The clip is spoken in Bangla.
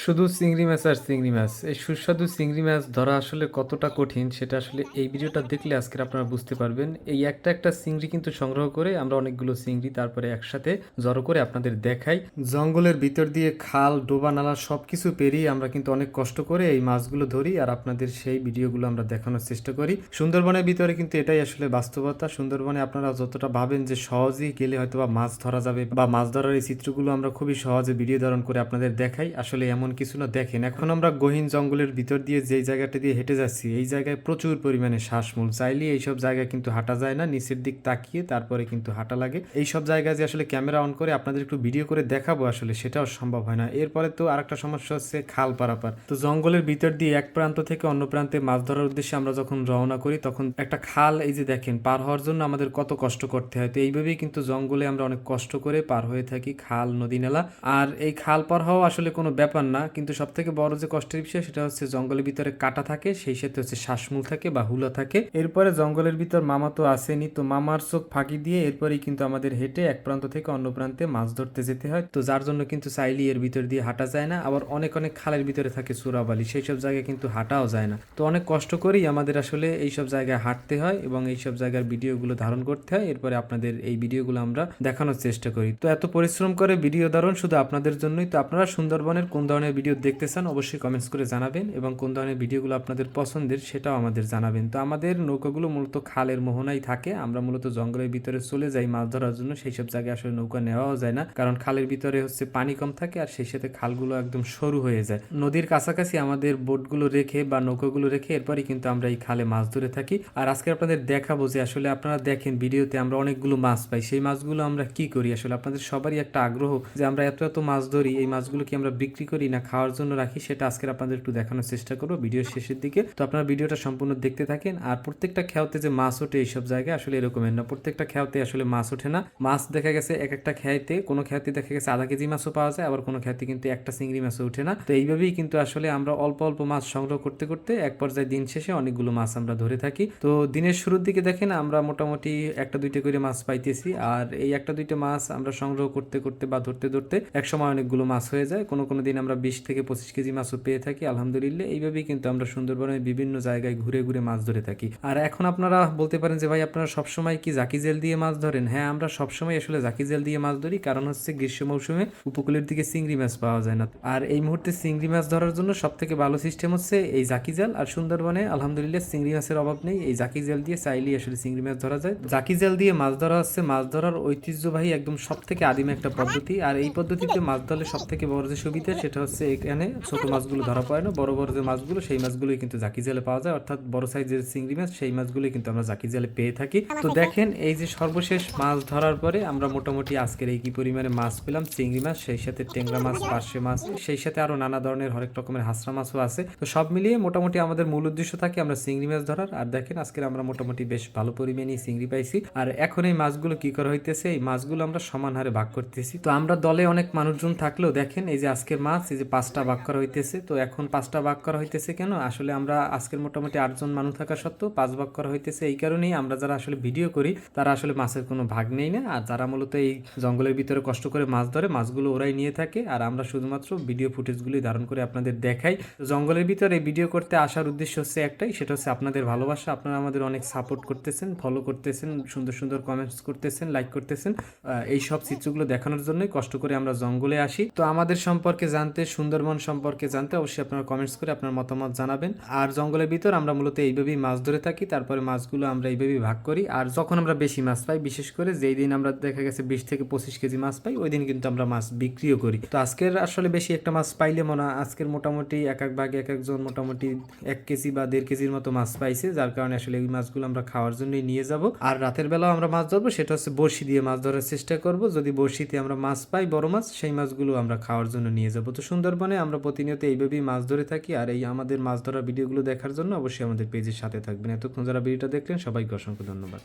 শুধু চিংড়ি মাছ আর চিংড়ি মাছ। এই সুস্বাদু চিংড়ি মাছ ধরা আসলে কতটা কঠিন সেটা আসলে এই ভিডিওটা দেখলে আজকে আপনারা বুঝতে পারবেন। এই একটা একটা চিংড়ি কিন্তু সংগ্রহ করে আমরা অনেকগুলো চিংড়ি তারপরে একসাথে জড়ো করে আপনাদের দেখাই। জঙ্গলের ভিতর দিয়ে খাল, ডোবা, নালা সব কিছু পেরিয়ে আমরা কিন্তু অনেক কষ্ট করে এই মাছগুলো ধরি আর আপনাদের সেই ভিডিওগুলো আমরা দেখানোর চেষ্টা করি। সুন্দরবনের ভিতরে কিন্তু এটাই আসলে বাস্তবতা। সুন্দরবনে আপনারা যতটা ভাবেন যে সহজেই গেলে হয়তো বা মাছ ধরা যাবে বা মাছ ধরার এই চিত্রগুলো আমরা খুবই সহজে ভিডিও ধারণ করে আপনাদের দেখাই। আসলে এমন কিছু না দেখেন। এখন আমরা গহীন জঙ্গলের ভিতর দিয়ে যেই জায়গাটা দিয়ে হেঁটে যাচ্ছি, এই জায়গায় প্রচুর পরিমাণে শ্বাসমূল। চাইলে এইসব জায়গায় কিন্তু হাঁটা যায় না, নিচের দিক তাকিয়ে তারপরে কিন্তু হাঁটা লাগে। এই সব জায়গায় যে আসলে ক্যামেরা অন করে আপনাদের একটু ভিডিও করে দেখাবো আসলে, সেটাও সম্ভব হয় না। এরপরে তো আরেকটা সমস্যা হচ্ছে খাল পারাপার। তো জঙ্গলের ভিতর দিয়ে এক প্রান্ত থেকে অন্য প্রান্তে মাছ ধরার উদ্দেশ্যে আমরা যখন রওনা করি, তখন একটা খাল, এই যে দেখেন, পার হওয়ার জন্য আমাদের কত কষ্ট করতে হয়। তো এইভাবেই কিন্তু জঙ্গলে আমরা অনেক কষ্ট করে পার হয়ে থাকি খাল, নদী, নালা। আর এই খাল পার হওয়া আসলে কোনো ব্যাপার না। কিন্তু সব থেকে বড় যে কষ্টের বিষয় সেটা হচ্ছে জঙ্গলের ভিতরে কাটা থাকে, সেই সাথে হচ্ছে শ্বাসমূল থাকে বা হুলা থাকে। এরপরে জঙ্গলের ভিতর মামা তো আসেনি, তো মামার চোখ ফাঁকি দিয়ে এরপরেই কিন্তু আমাদের হেঁটে এক প্রান্ত থেকে অন্য প্রান্তে মাছ ধরতে যেতে হয়। তো যার জন্য কিন্তু চাইলি এর ভিতর দিয়ে হাঁটা যায় না, আবার অনেক অনেক খালের ভিতরে থাকে চোরাবালি সেই সব জায়গায় কিন্তু হাঁটাও যায় না। তো অনেক কষ্ট করেই আমাদের আসলে এই সব জায়গায় হাঁটতে হয় এবং এই সব জায়গার ভিডিওগুলো ধারণ করতে হয়। এরপরে আপনাদের এই ভিডিওগুলো আমরা দেখানোর চেষ্টা করি। তো এত পরিশ্রম করে ভিডিও ধারণ শুধু আপনাদের জন্যই, তো আপনারা সুন্দরবনের কোন ধরনের ভিডিও দেখতে চান, অবশ্যই কমেন্টস করে জানাবেন এবং কোন ধরনের ভিডিওগুলো আপনাদের পছন্দের সেটাও আমাদের জানাবেন। তো আমাদের নৌকাগুলো মূলত খালের মোহনাই থাকে, আমরা মূলত জঙ্গলের ভিতরে চলে যাই মাছ ধরার জন্য, সেই সব জায়গায় আসলে নৌকা নেওয়াও যায় না, কারণ খালের ভিতরে হচ্ছে পানি কম থাকে আর সেই সাথে খালগুলো একদম সরু হয়ে যায়। নদীর কাছাকাছি আমাদের বোটগুলো রেখে বা নৌকাগুলো রেখে এরপরই কিন্তু আমরা এই খালে মাছ ধরে থাকি। আর আজকে আপনাদের দেখাবো যে আসলে আপনারা দেখেন ভিডিওতে আমরা অনেকগুলো মাছ পাই, সেই মাছগুলো আমরা কি করি? আসলে আপনাদের সবারই একটা আগ্রহ যে আমরা এত এত মাছ ধরি, এই মাছগুলো কি আমরা বিক্রি করি না খাওয়ার জন্য রাখি, সেটা আজকে আপনাদের একটু দেখানোর চেষ্টা করব। ভিডিও শেষের দিকে। তো আপনারা ভিডিওটা সম্পূর্ণ দেখতে থাকেন। আর প্রত্যেকটা খেয়াতে যে মাছ ওঠে এইসব জায়গায় আসলে এরকমের না। প্রত্যেকটা খেয়াতে আসলে মাছ ওঠে না। মাছ দেখা গেছে এক একটা খেয়াতে কোনো খেয়াতে দেখা গেছে আধা কেজি মাছও পাওয়া যায়, আবার কোনো খেয়াতে কিন্তু একটা চিংড়ি মাছও ওঠে না। তো এইভাবেই কিন্তু আসলে আমরা অল্প অল্প মাছ সংগ্রহ করতে করতে এক পর্যায়ে দিন শেষে অনেকগুলো মাছ আমরা ধরে থাকি। তো দিনের শুরুর দিকে দেখেন, আমরা মোটামুটি একটা দুইটা করে মাছ পাইতেছি। আর এই একটা দুইটা মাছ আমরা সংগ্রহ করতে করতে বা ধরতে ধরতে এক সময় অনেকগুলো মাছ হয়ে যায়। কোনো কোনো দিন আমরা বিশ থেকে পঁচিশ কেজি মাছও পেয়ে থাকি, আলহামদুলিল্লাহ। এইভাবেই কিন্তু আমরা সুন্দরবনের বিভিন্ন জায়গায় ঘুরে ঘুরে মাছ ধরে থাকি। আর এখন আপনারা বলতে পারেন যে, ভাই, আপনারা সবসময় কি জাকি জেল দিয়ে মাছ ধরেন? হ্যাঁ আমরা সবসময় আসলে জাকি জেল দিয়ে মাছ ধরি, কারণ হচ্ছে গ্রীষ্ম মৌসুমে উপকূলের দিকে চিংড়ি মাছ পাওয়া যায় না। আর এই মুহূর্তে চিংড়ি মাছ ধরার জন্য সব থেকে ভালো সিস্টেম হচ্ছে এই জাকি জাল। আর সুন্দরবনে আলহামদুলিল্লাহ চিংড়ি মাছের অভাব নেই। এই জাকি জাল দিয়ে চাইলেই আসলে চিংড়ি মাছ ধরা যায়। জাকি জাল দিয়ে মাছ ধরা হচ্ছে, মাছ ধরার ঐতিহ্যবাহী একদম সব থেকে আদিম একটা পদ্ধতি। আর এই পদ্ধতিতে মাছ ধরলে সব থেকে বড় যে সুবিধা, সেটা হচ্ছে এখানে ছোট মাছগুলো ধরা পড়ে না বড় বড় যে মাছগুলো সেই মাছগুলোই কিন্তু জাকি জালে পাওয়া যায়। অর্থাৎ বড় সাইজের চিংড়ি মাছ সেই মাছগুলোই কিন্তু আমরা জাকি জালে পেয়ে থাকি। তো দেখেন এই যে সর্বশেষ মাছ ধরার পরে আমরা মোটামুটি আজকের এই কি পরিমাণে মাছ পেলাম চিংড়ি মাছ সেই সাথে টেংরা মাছ পার্শে মাছ সেই সাথে আরও নানা ধরনের হরেক রকমের হাঁসরা মাছও আছে। তো সব মিলিয়ে মোটামুটি আমাদের মূল উদ্দেশ্য থাকে আমরা চিংড়ি মাছ ধরার। আর দেখেন আজকের আমরা মোটামুটি বেশ ভালো পরিমাণে চিংড়ি পাইছি। আর এখন এই মাছগুলো কি করা হইতেছে এই মাছগুলো আমরা সমান হারে ভাগ করতেছি। তো আমরা দলে অনেক মানুষজন থাকলেও দেখেন এই যে আজকের মাছ এই যে পাঁচটা করা হইতেছে। তো এখন পাঁচটা করা হইতেছে কেন? আসলে আমরা আজকের মোটামুটি আটজন মানুষ থাকা সত্ত্বেও পাঁচ করা হইতেছে এই কারণেই আমরা যারা আসলে ভিডিও করি, তারা আসলে মাছের কোনো ভাগ নেই না। আর যারা মূলত এই জঙ্গলের ভিতরে কষ্ট করে মাছ ধরে, মাছগুলো ওরাই নিয়ে থাকে। আর আমরা শুধুমাত্র ভিডিও ফুটেজগুলি ধারণ করে আপনাদের দেখাই। জঙ্গলের ভিতরে ভিডিও করতে আসার উদ্দেশ্য হচ্ছে একটাই, সেটা হচ্ছে আপনাদের ভালোবাসা। আপনারা আমাদের অনেক সাপোর্ট করতেছেন ফলো করতেছেন, সুন্দর সুন্দর কমেন্টস করতেছেন লাইক করতেছেন। এই সব চিত্রগুলো দেখানোর জন্যই কষ্ট করে আমরা জঙ্গলে আসি। তো আমাদের সম্পর্কে জানতে সুন্দরবন সম্পর্কে জানতে অবশ্যই আপনারা কমেন্টস করে আপনার মতামত জানাবেন। আর জঙ্গলের ভিতর আমরা মূলত এইভাবেই মাছ ধরে থাকি, তারপরে মাছগুলো আমরা এইভাবেই ভাগ করি। আর যখন আমরা বেশি মাছ পাই, বিশেষ করে যেই দিন আমরা দেখা গেছে বিশ থেকে পঁচিশ কেজি মাছ পাই, ওই দিন কিন্তু আমরা মাছ বিক্রিও করি। তো আজকের আসলে বেশি একটা মাছ পাইলে মনে হয় আজকের মোটামুটি এক এক ভাগে এক একজন মোটামুটি এক কেজি বা দেড় কেজির মতো মাছ পাইছে, যার কারণে আসলে এই মাছগুলো আমরা খাওয়ার জন্যই নিয়ে যাব। আর রাতের বেলাও আমরা মাছ ধরবো, সেটা হচ্ছে বড়শি দিয়ে মাছ ধরার চেষ্টা করব। যদি বড়শিতে আমরা মাছ পাই, বড় মাছ, সেই মাছগুলো আমরা খাওয়ার জন্য নিয়ে যাব। তো সুন্দরবনে আমরা প্রতিনিয়ত এইভাবেই মাছ ধরে থাকি আর এই আমাদের মাছ ধরা ভিডিওগুলো দেখার জন্য অবশ্যই আমাদের পেজের সাথে থাকবেন। এতক্ষণ যারা ভিডিওটা দেখলেন, সবাইকে অসংখ্য ধন্যবাদ।